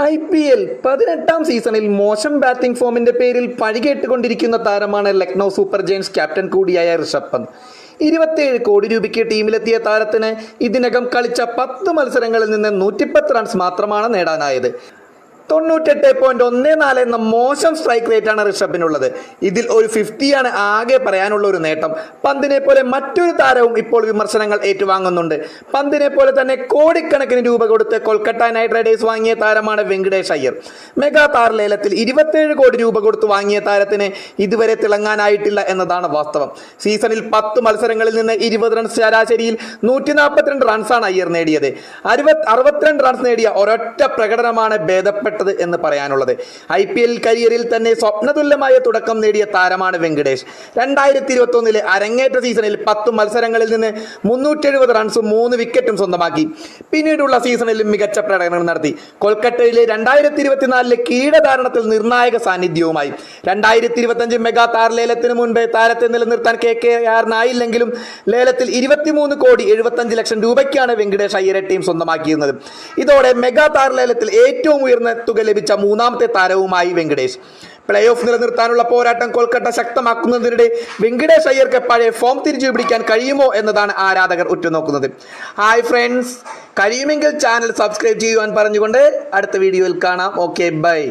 I P L പതിനെട്ടാം സീസണിൽ മോശം ബാറ്റിംഗ് ഫോമിന്റെ പേരിൽ പഴികേട്ടുകൊണ്ടിരിക്കുന്ന താരമാണ് ലക്നൗ സൂപ്പർ ജയൻസ് ക്യാപ്റ്റൻ കൂടിയായ ഋഷഭ് പന്ത്. ഇരുപത്തിയേഴ് കോടി രൂപയ്ക്ക് ടീമിലെത്തിയ താരത്തിന് ഇതിനകം കളിച്ച പത്ത് മത്സരങ്ങളിൽ നിന്ന് നൂറ്റിപ്പത്ത് റൺസ് മാത്രമാണ് നേടാനായത്. തൊണ്ണൂറ്റെട്ട് പോയിന്റ് ഒന്ന് നാല് എന്ന മോശം സ്ട്രൈക്ക് റേറ്റ് ആണ് ഋഷഭിനുള്ളത്. ഇതിൽ ഒരു ഫിഫ്റ്റിയാണ് ആകെ പറയാനുള്ള ഒരു നേട്ടം. പന്തിനെ പോലെ മറ്റൊരു താരവും ഇപ്പോൾ വിമർശനങ്ങൾ ഏറ്റുവാങ്ങുന്നുണ്ട്. പന്തിനെ പോലെ തന്നെ കോടിക്കണക്കിന് രൂപ കൊടുത്ത് കൊൽക്കത്ത നൈറ്റ് റൈഡേഴ്സ് വാങ്ങിയ താരമാണ് വെങ്കടേഷ് അയ്യർ. മെഗാ താർ ലേലത്തിൽ ഇരുപത്തേഴ് കോടി രൂപ കൊടുത്ത് വാങ്ങിയ താരത്തിന് ഇതുവരെ തിളങ്ങാനായിട്ടില്ല എന്നതാണ് വാസ്തവം. സീസണിൽ പത്ത് മത്സരങ്ങളിൽ നിന്ന് ഇരുപത് റൺസ് ശരാശരിയിൽ നൂറ്റി നാൽപ്പത്തിരണ്ട് റൺസാണ് അയ്യർ നേടിയത്. അറുപത് അറുപത്തിരണ്ട് റൺസ് നേടിയ ഒരൊറ്റ പ്രകടനമാണ് ഭേദപ്പെട്ടത് എന്ന് പറയാനുള്ളത്. ഐ പി എൽ കരിയറിൽ തന്നെ സ്വപ്നതുല്യമായ തുടക്കം നേടിയ താരമാണ് വെങ്കടേഷ്. രണ്ടായിരത്തി ഇരുപത്തി ഒന്നിലെ അരങ്ങേറ്റ സീസണിൽ പത്ത് മത്സരങ്ങളിൽ നിന്ന് മുന്നൂറ്റി എഴുപത് റൺസും മൂന്ന് വിക്കറ്റും സ്വന്തമാക്കി. പിന്നീടുള്ള സീസണിലും മികച്ച പ്രകടനം നടത്തി. കൊൽക്കത്തയിലെ രണ്ടായിരത്തി ഇരുപത്തിനാലിലെ കീടധാരണത്തിൽ നിർണായക സാന്നിധ്യവുമായി. രണ്ടായിരത്തി ഇരുപത്തഞ്ച് മെഗാ താർ ലേലത്തിന് മുൻപേ താരത്തെ നിലനിർത്താൻ കെ കെ ആറിനായില്ലെങ്കിലും ലേലത്തിൽ ഇരുപത്തിമൂന്ന് കോടി എഴുപത്തഞ്ച് ലക്ഷം രൂപയ്ക്കാണ് വെങ്കടേഷ് അയ്യരെ ടീം സ്വന്തമാക്കിയിരുന്നത്. ഇതോടെ മെഗാ താർ ലേലത്തിൽ ഏറ്റവും ഉയർന്ന തുക ലഭിച്ച മൂന്നാമത്തെ താരവുമായി വെങ്കടേഷ്. പ്ലേ ഓഫ് നിലനിർത്താനുള്ള പോരാട്ടം കൊൽക്കത്ത ശക്തമാക്കുന്നതിനിടെ വെങ്കടേഷ് അയ്യർക്ക് പഴയ ഫോം തിരിച്ചു പിടിക്കാൻ കഴിയുമോ എന്നതാണ് ആരാധകർ ഉറ്റുനോക്കുന്നത്. ഹായ് ഫ്രണ്ട്സ് കഴിയുമെങ്കിൽ ചാനൽ സബ്സ്ക്രൈബ് ചെയ്യുവാൻ പറഞ്ഞുകൊണ്ട് അടുത്ത വീഡിയോയിൽ കാണാം. Okay bye